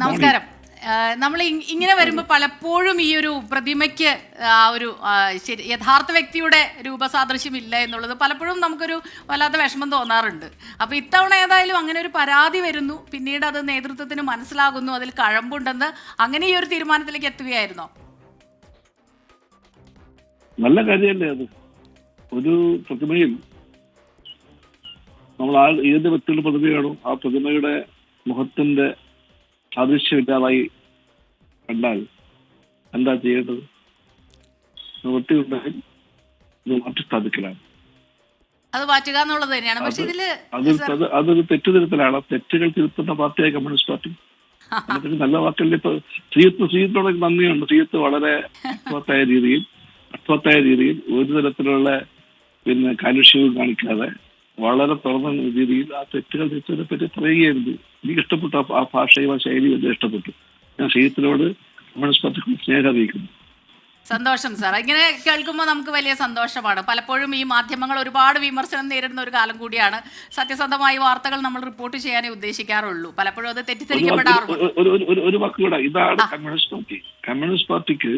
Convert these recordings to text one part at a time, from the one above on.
നമസ്കാരം. നമ്മൾ ഇങ്ങനെ വരുമ്പോൾ പലപ്പോഴും ഈ ഒരു പ്രതിമയ്ക്ക് ആ ഒരു യഥാർത്ഥ വ്യക്തിയുടെ രൂപസാദൃശ്യം ഇല്ല എന്നുള്ളത് പലപ്പോഴും നമുക്കൊരു വല്ലാത്ത വിഷമം തോന്നാറുണ്ട്. അപ്പൊ ഇത്തവണ ഏതായാലും അങ്ങനെ ഒരു പരാതി വരുന്നു. പിന്നീട് അത് നേതൃത്വത്തിന് മനസ്സിലാകുന്നു. അതിൽ കഴമ്പുണ്ടെന്ന് അങ്ങനെ ഈ ഒരു തീരുമാനത്തിലേക്ക് എത്തുകയായിരുന്നോ? നല്ല കാര്യമല്ലേ അത്. ഒരു പ്രതിമയിൽ നമ്മൾ ആ ഏത് വ്യക്തിയുടെ പ്രതിമയാണോ? ആ പ്രതിമയുടെ മുഖത്തിന്റെ സാദൃശ്യമില്ലാതായി കണ്ടാൽ എന്താ ചെയ്യേണ്ടത്? വൃത്തിയുണ്ടെങ്കിൽ ഇത് മാറ്റി സ്ഥാപിക്കലാണ്. അത് മാറ്റുക എന്നുള്ളത് തന്നെയാണ്. പക്ഷെ ഇതിൽ അത് അത് അതൊരു തെറ്റുതിരുത്തലാണ്. തെറ്റുകൾ തിരുത്തുന്ന പാർട്ടിയായി കമ്മ്യൂണിസ്റ്റ് പാർട്ടി. നല്ല വാക്കുകളിൽ ഇപ്പൊ ശ്രീയത്ത് ശ്രീയത്തോടെ നന്ദിയുണ്ട്. ശ്രീയത്ത് വളരെ അർത്ഥവത്തായ രീതിയിൽ അർത്ഥവത്തായ രീതിയിൽ ഒരു തരത്തിലുള്ള പിന്നെ കാലുഷ്യവും കാണിക്കാതെ വളരെ തുറന്ന രീതിയിൽ ആ തെറ്റുകൾ തിരുത്തതിനെ പറ്റി പറയുകയായിരുന്നു. എനിക്ക് ഇഷ്ടപ്പെട്ടു ആ- ഭാഷയും ആ ശൈലിയും എല്ലാം ഇഷ്ടപ്പെട്ടു. ഞാൻ ശരീരത്തിനോട് കമ്മ്യൂണിസ്റ്റ് പാർട്ടിക്ക് സ്നേഹം അറിയിക്കുന്നു. സന്തോഷം സാർ. ഇങ്ങനെ കേൾക്കുമ്പോൾ നമുക്ക് വലിയ സന്തോഷമാണ്. പലപ്പോഴും ഈ മാധ്യമങ്ങൾ ഒരുപാട് വിമർശനം നേരിടുന്ന ഒരു കാലം കൂടിയാണ്. സത്യസന്ധമായ വാർത്തകൾ നമ്മൾ റിപ്പോർട്ട് ചെയ്യാനേ ഉദ്ദേശിക്കാറുള്ളൂ. പലപ്പോഴും അത് തെറ്റിദ്ധരിക്കപ്പെടാറുണ്ട്. ഒരു- ഇതാണ് കമ്മ്യൂണിസ്റ്റ് പാർട്ടി. കമ്മ്യൂണിസ്റ്റ് പാർട്ടിക്ക്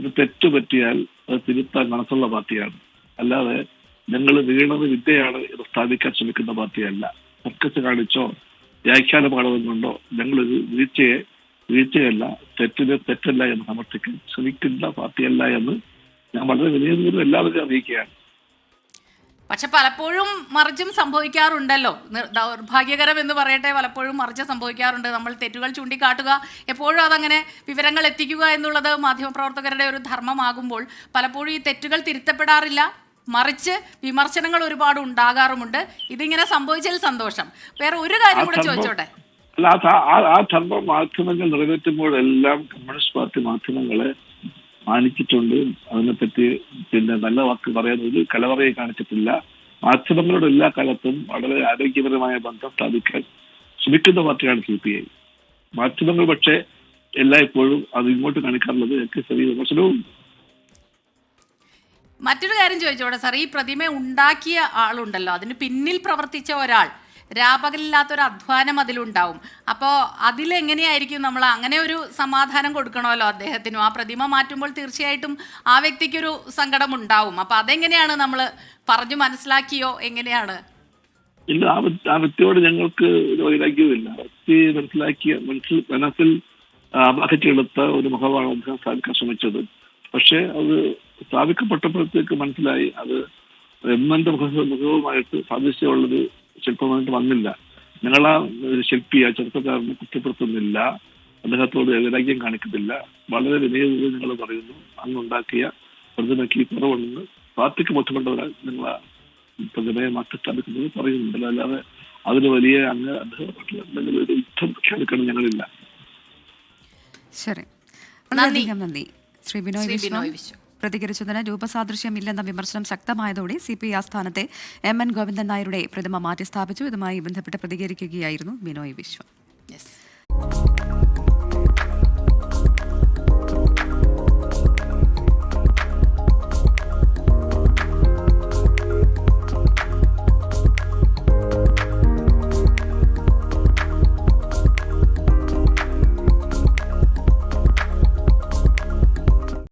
ഒരു തെറ്റ് പറ്റിയാൽ അത് തിരുത്താൻ മനസ്സുള്ള പാർട്ടിയാണ്. അല്ലാതെ ഞങ്ങൾ വീണത് വിദ്യയാണ് എന്ന് സ്ഥാപിക്കാൻ ശ്രമിക്കുന്ന പാർട്ടിയല്ല. ഫോക്കസ് കാണിച്ചോ വ്യാഖ്യാന പാഠവും കൊണ്ടോ ഞങ്ങളൊരു വീഴ്ചയെ വീഴ്ചയല്ല തെറ്റിന് തെറ്റല്ല എന്ന് സമർത്ഥിക്കാൻ ശ്രമിക്കുന്ന പാർട്ടിയല്ല എന്ന് ഞാൻ വളരെ വിനയപൂർവം എല്ലാവരും അറിയിക്കുകയാണ്. പക്ഷെ പലപ്പോഴും മറിച്ചും സംഭവിക്കാറുണ്ടല്ലോ. ദൗർഭാഗ്യകരം എന്ന് പറയട്ടെ പലപ്പോഴും മറിച്ച് സംഭവിക്കാറുണ്ട്. നമ്മൾ തെറ്റുകൾ ചൂണ്ടിക്കാട്ടുക എപ്പോഴും അതങ്ങനെ വിവരങ്ങൾ എത്തിക്കുക എന്നുള്ളത് മാധ്യമപ്രവർത്തകരുടെ ഒരു ധർമ്മമാകുമ്പോൾ പലപ്പോഴും ഈ തെറ്റുകൾ തിരുത്തപ്പെടാറില്ല. മറിച്ച് വിമർശനങ്ങൾ ഒരുപാട് ഉണ്ടാകാറുമുണ്ട്. ഇതിങ്ങനെ സംഭവിച്ചതിൽ സന്തോഷം. വേറെ ഒരു കാര്യം കൂടെ ചോദിച്ചോട്ടെ? അല്ല ആ ധർമ്മം മാധ്യമങ്ങൾ നിറവേറ്റുമ്പോഴെല്ലാം കമ്മ്യൂണിസ്റ്റ് പാർട്ടി മാധ്യമങ്ങളെ മാനിച്ചിട്ടുണ്ട്. അതിനെപ്പറ്റി പിന്നെ നല്ല വാക്ക് പറയാൻ ഒരു കലവറയെ കാണിച്ചിട്ടില്ല. മാധ്യമങ്ങളുടെ എല്ലാ കാലത്തും വളരെ ആരോഗ്യപരമായ ബന്ധം സ്ഥാപിക്കാൻ ശ്രമിക്കുന്ന പാർട്ടിയാണ് സി പി ഐ. മാധ്യമങ്ങൾ പക്ഷേ എല്ലായ്പ്പോഴും അത് ഇങ്ങോട്ട് കാണിക്കാറുള്ളത് ഒക്കെ ചെറിയ വിമർശനവും മറ്റൊരു കാര്യം ചോദിച്ചോടെ സാർ ഈ പ്രതിമ ഉണ്ടാക്കിയ ആളുണ്ടല്ലോ അതിന് പിന്നിൽ പ്രവർത്തിച്ച ഒരാൾ രാപകലില്ലാത്തൊരു അധ്വാനം അതിലുണ്ടാവും. അപ്പോൾ അതിലെങ്ങനെയായിരിക്കും നമ്മൾ അങ്ങനെ ഒരു സമാധാനം കൊടുക്കണമല്ലോ അദ്ദേഹത്തിനും? ആ പ്രതിമ മാറ്റുമ്പോൾ തീർച്ചയായിട്ടും ആ വ്യക്തിക്കൊരു സങ്കടം ഉണ്ടാവും അപ്പോൾ അതെങ്ങനെയാണ് നമ്മൾ പറഞ്ഞു മനസ്സിലാക്കിയോ? എങ്ങനെയാണ്? ഇല്ല ആ വ്യക്തിയോട് ഞങ്ങൾക്ക് ഒരു വൈരാഗ്യവുമില്ല. വ്യക്തി മനസ്സിലാക്കിയ മനസ്സിൽ മനസ്സിൽ അപഹറ്റിയെടുത്ത ഒരു മുഖമാണ് അദ്ദേഹം സാധിക്കാൻ ശ്രമിച്ചത്. പക്ഷേ അത് സ്ഥാപിക്കപ്പെട്ടപ്പോഴത്തേക്ക് മനസ്സിലായി അത് എമ്മന്റെ മുഖ മുഖവുമായിട്ട് സാദൃശ്യമുള്ളൊരു ശില്പമായിട്ട് വന്നില്ല. ഞങ്ങൾ ആ ഒരു ശില്പി ആ ചെറുപ്പക്കാരനെ കുറ്റപ്പെടുത്തുന്നില്ല. അദ്ദേഹത്തോട് വൈരാഗ്യം കാണിക്കുന്നില്ല. വളരെ വിനയപൂർവം ഞങ്ങൾ പറയുന്നു. അന്നുണ്ടാക്കിയ പ്രതിമയ്ക്ക് ഈ കുറവുണ്ടെന്ന് പാർട്ടിക്ക് ബോധ്യപ്പെട്ടവരാൽ നിങ്ങൾ ആ പ്രതിമയെ മാറ്റി സ്ഥാപിക്കുന്നത് പറയുന്നുണ്ടല്ലോ അല്ലാതെ അതിന് വലിയ അങ്ങ് അദ്ദേഹം എന്തെങ്കിലും ഒരു യുദ്ധം പ്രഖ്യാപിക്കണം ഞങ്ങളില്ല. ശരി. നന്ദി. ശ്രീ ബിനോയ് ശ്രീ ബിനോയ് വിശ്വം. പ്രതികരിച്ചതിന് രൂപസാദൃശ്യമില്ലെന്ന വിമർശനം ശക്തമായതോടെ സി പി ആസ്ഥാനത്തെ എം എൻ ഗോവിന്ദൻ നായരുടെ പ്രതിമ മാറ്റിസ്ഥാപിച്ചു. ഇതുമായി ബന്ധപ്പെട്ട് പ്രതികരിക്കുകയായിരുന്നു ബിനോയ് വിശ്വം.